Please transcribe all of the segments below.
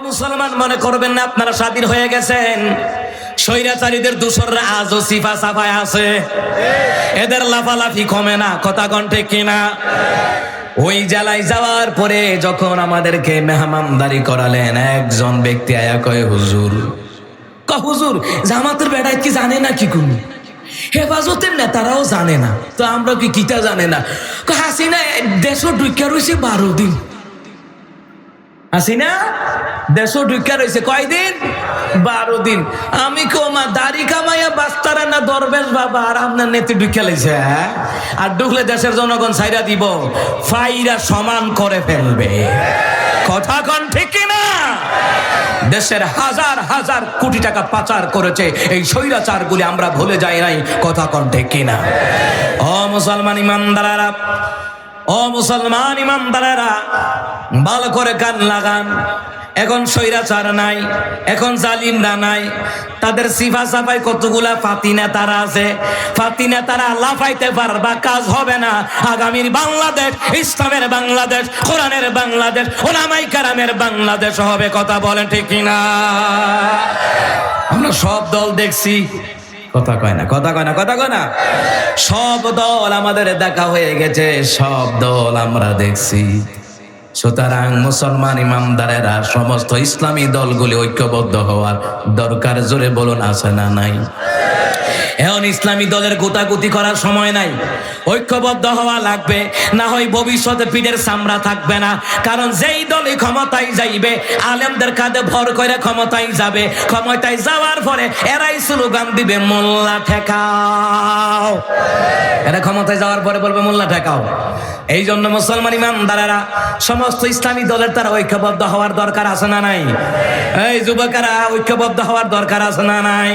মুসলমান, মনে করবেন না আপনারা স্বাধীন হয়ে গেছেন। স্বৈরাচারীদের আজও সিফা সাফায় আছে। এদের লাফালাফি কমে না, কথা কণ্ঠে কিনা? ওই জেলায় যাওয়ার পরে যখন আমাদেরকে মেহমানদারি করালেন, একজন ব্যক্তি আয়া কয়, হুজুর। ক হুজুর, জামাতের বেড়ায় কি জানে না কি কোন? হেফাজতের নেতারাও জানে না। তো আমরা কি কিতা জানে না? হাসিনা, দেশ ঢুকিয়া রয়েছে বারো দিন। হাসিনা দেশ ঢুকিয়া রয়েছে কয়দিন? বারো দিন। আমি কমা দাড়ি কামাইয়া বাস্তারা না দরবেশ বাবা, আর আপনার নেতি ঢুকিয়া লাইছে হ্যাঁ? আর ঢুকলে দেশের জনগণ সাইরা দিব, ফাইরা সমান করে ফেলবে। কথা কন ঠিক কিনা? দেশের হাজার হাজার কোটি টাকা পাচার করেছে এই স্বৈরাচার গুলি আমরা ভুলে যাই নাই। কথা কিনা? ও মুসলমান ইমানদারারা ও মুসলমান ইমানদারেরা, ভালো করে কান লাগান। এখন স্বৈরাচার নাই, এখন জালিমরা নাই। তাদের সিফা সাফাই কতগুলা ফাতি নেতারা আছে? ফাতি নেতারা লাফাইতে পারবা, কাজ হবে না। আগামীর বাংলাদেশ, ইসলামের বাংলাদেশ, কোরআনের বাংলাদেশ, ওলামাই কারামের বাংলাদেশ হবে, কথা বলেন ঠিক না আমরা সব দল দেখছি। কথা কয় না, কথা কয় না, কথা কয় না। সব দল আমাদের দেখা হয়ে গেছে, সব দল আমরা দেখছি। সুতরাং মুসলমান ইমামদারেরা, সমস্ত ইসলামী দলগুলি ঐক্যবদ্ধ হওয়ার দরকার, জোরে বলুন, আছে না নাই? এখন ইসলামী দলের গোতাগুতি করার সময় নাই। ঐক্যবদ্ধ হওয়া লাগবে, না হয় ভবিষ্যতে পিঠের সামরা থাকবে না। কারণ যেই দলই ক্ষমতায় যাইবে, আলেমদের কাঁধে ভর করে ক্ষমতায় যাবে। ক্ষমতায় যাওয়ার পরে এরাই স্লোগান দিবে, মোল্লা ঠেকাও। এরা ক্ষমতায় যাওয়ার পরে বলবে, মোল্লা ঠেকাও। এই জন্য মুসলমান ইমানদারেরা, সমস্ত ইসলামী দলের তারা ঐক্যবদ্ধ হওয়ার দরকার আছে না নাই? এই যুবকেরা, ঐক্যবদ্ধ হওয়ার দরকার আছে না নাই?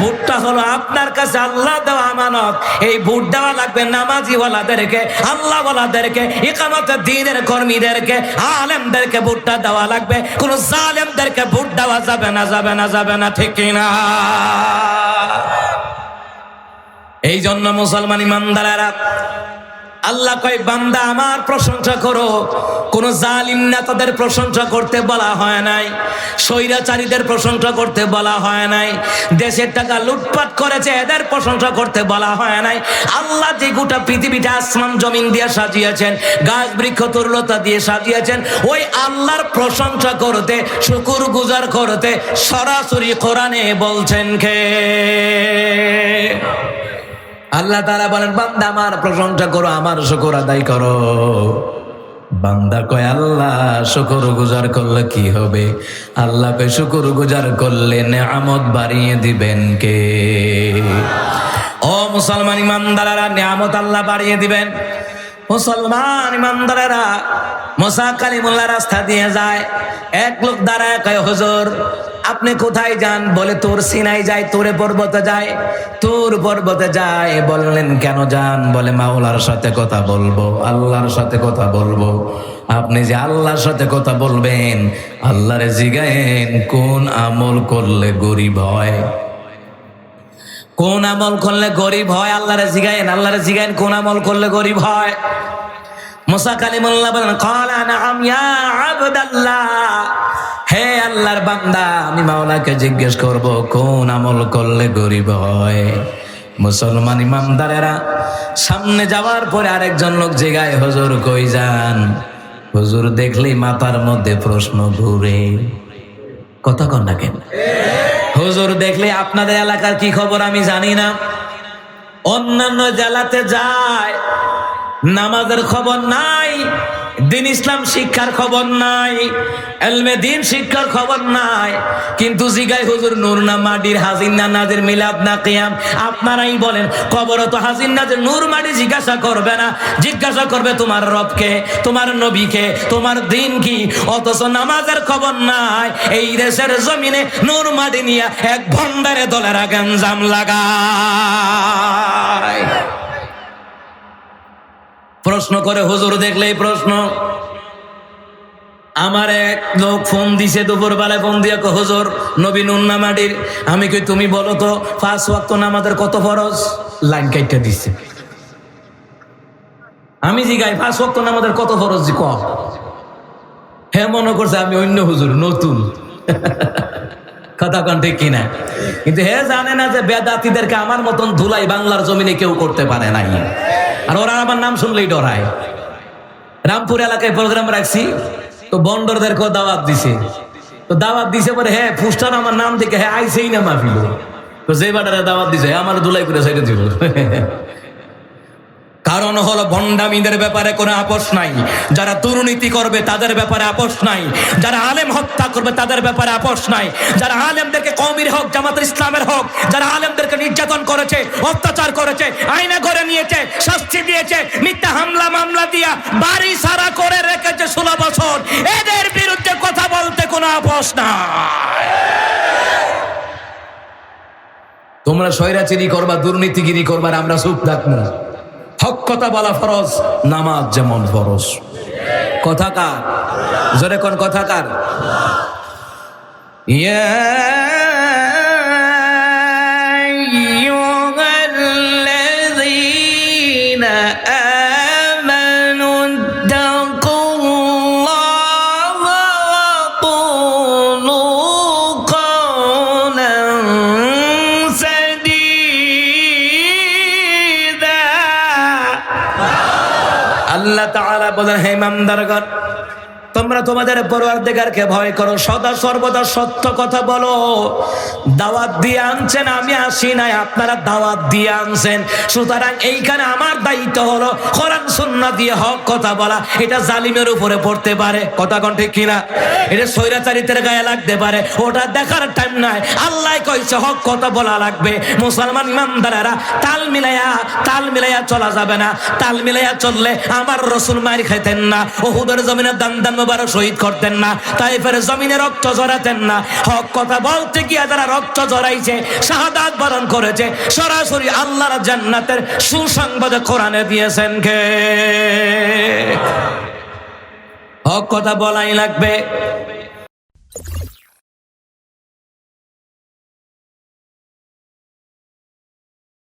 ভোটটা হলো আপনার কাছে আল্লাহ দেওয়া আমানত। এই ভোট দেওয়া লাগবে নামাজি ওয়ালাদেরকে আল্লাহ ওয়ালাদেরকে ইকামতের দিনের কর্মীদেরকে, আলেমদেরকে ভোটটা দেওয়া লাগবে। কোন জালেমদেরকে ভোট দেওয়া যাবে না যাবে না যাবে না, ঠিক না? এই জন্য মুসলমান ইমানদারেরা আল্লাহ কয়, বান্দা, আমার প্রশংসা করো। কোন জালিম নেতাদের প্রশংসা করতে বলা হয় নাই। স্বৈরাচারীদের প্রশংসা করতে বলা হয় নাই। দেশের টাকা লুটপাট করেছে, এদের প্রশংসা করতে বলা হয় নাই। আল্লাহ যে গোটা পৃথিবীটা আসমান জমিন দিয়ে সাজিয়েছেন, গাছ বৃক্ষ তরুলতা দিয়ে সাজিয়েছেন, ওই আল্লাহর প্রশংসা করতে, শুকুর গুজার করতে সরাসরি কোরআনে বলছেন কে? আল্লাহ তারা বলেন, বান্দা, আমার প্রশংসা করো, আমার শুকর আদায় করো। বান্দা কয়, আল্লাহ, শুকর গুজার করলে কি হবে? আল্লাহ কয়, শুকর গুজার করলে নেয়ামত বাড়িয়ে দিবেন কে? ও মুসলমান ইমানদারেরা, নিয়ামত আল্লাহ বাড়িয়ে দিবেন। মুসলমান ইমানদারেরা মোসা কালিমুল্লাহ রাস্তা দিয়ে যায়। এক লোক দাঁড়ায় কয়, হুজুর আপনি কোথায় যান? বলে, তোর সিনাই যায়, তোরে পর্বতে যায়। তোর পর্বতে যায়? বললেন, কেন যান? বলে, মাওলার সাথে কথা বলব, আল্লাহর সাথে কথা বলব। আপনি যে আল্লাহর সাথে কথা বলবেন, আল্লাহরে জিগায়েন, কোন আমল করলে গরিব হয়? কোন আমল করলে গরিব হয়? আল্লাহরে জিগায়েন আল্লাহরে জিগায়েন, কোন আমল করলে গরিব হয়? মুসা কালিমুল্লাহ বলেন, কালা ইয়া আবদাল্লাহ। হে আল্লাহর বান্দা, আমি মাওলাকে জিজ্ঞেস করব, কোন আমল করলে গরিব হয়? মুসলমান ইমামদারেরা সামনে যাওয়ার পরে আরেকজন লোক জিগায়, হুজুর কই যান? হুজুর দেখলেই মাথার মধ্যে প্রশ্ন ঘুরে। কথা কন না কেন? হুজুর দেখলে আপনাদের এলাকার কি খবর আমি জানি না। অন্যান্য জেলাতে যায়, নামাজের খবর নাই। দিন ইসলাম শিক্ষার খবর নাই, এলমে দিন শিক্ষার খবর নাই, কিন্তু জিগাই হুজুর নূর না মাটির, হাজির না নাজির, মিলাদ না কিয়াম। আপনারাই বলেন কবর তো হাজির নাজির, নূর মাটি জিজ্ঞাসা করবে না। জিজ্ঞাসা করবে তোমার রবকে, তোমার নবীকে, তোমার দিন কি? অথচ নামাজের খবর নাই, এই দেশের জমিনে নূর মাটি নিয়ে এক ভণ্ডারে দলেরা গঞ্জাম লাগায়। প্রশ্ন করে হুজুর দেখলেই প্রশ্ন। আমার এক লোক ফোন দিছে দুপুর বেলায় ফোন দিয়ে হুজুর নবীন উন্নামাটির আমি কই, তুমি বলো তো পাঁচ ওয়াক্ত নামাজের কত ফরজ? লাইন কাইটা দিছে। আমি জিগাই, পাঁচ ওয়াক্ত নামাজের কত ফরজ জি ক হে মনে করছে আমি অন্য হুজুর, নতুন। কথা কন ঠিক কিনা কিন্তু হে জানে না যে বেদাতিদেরকে আমার মতন ধুলাই বাংলার জমিনে কেউ করতে পারে নাই। আর ওরা আমার নাম শুনলেই ডরায়। রামপুর এলাকায় প্রোগ্রাম রাখছি, তো বন্ডরদেরকেও দাওয়াত দিছে। তো দাওয়াত দিছে পরে হ্যাঁ পুষ্টার আমার নাম দেখে হ্যাঁ আইসেই না মাফিল তো যে বাটারে দাওয়াত দিছে হ্যাঁ আমার দুলাই করে সাইডে দিব কারণ হলো ভণ্ডামীদের ব্যাপারে কোনো আপোষ নাই। যারা দুর্নীতি করবে তাদের ব্যাপারে আপোষ নাই। যারা আলেম হত্যা করবে তাদের ব্যাপারে আপোষ নাই। যারা আলেমদেরকে কমির হোক জামাতের ইসলামের হোক, যারা আলেমদেরকে নির্যাতন করেছে, অত্যাচার করেছে আইনা করে নিয়েছে, শাস্তি দিয়েছে, মিথ্যা হামলা, মামলা দিয়া বাড়ি সারা করে রেখেছে ষোলো বছর। এদের বিরুদ্ধে কথা বলতে কোনো আপোষ নাই। তোমরা স্বৈরাচারি করবা, দুর্নীতিগিরি করবার আমরা চুপ থাকব না। হক কথা বলা ফরজ নামাজ যেমন ফরজ। কথাকার জোরে কোন কথাকার ইয়া বলেন হে ইমানদারগণ তোমরা তোমাদের পরওয়ারদিগারকে ভয় করো, সদা সর্বদা সত্য কথা বলো। দাওয়াত দিয়ে আনছেন, আমি আসি নাই, আপনারা দাওয়াত দিয়ে আনছেন। সুতরাং এইখানে আমার দায়িত্ব হলো কোরআন সুন্নাহ দিয়ে হক কথা বলা। এটা জালিমের উপরে পড়তে পারে। কথা কোন ঠিক কিনা? এটা স্বৈরাচারিতের গায়ে লাগতে পারে। ওটা দেখার টাইম নাই। আল্লাহ কইছে, হক কথা বলা লাগবে। মুসলমান ইমানদারেরা তাল মিলাইয়া তাল মিলাইয়া চলা যাবে না। তাল মিলাইয়া চললে আমার রসুল মারি খাইতেন না। ওহুদের জমিনে দান দান মুবারক শহীদ করতেন না তাই ফের জমিনে রক্ত জড়াতেন না। হক কথা বলতে গিয়ে যারা রক্ত জড়াইছে শাহাদাত বরণ করেছে, সরাসরি আল্লাহর জান্নাতের সুসংবাদ কোরআনে দিয়েছেন কে? হক কথা বলাই লাগবে।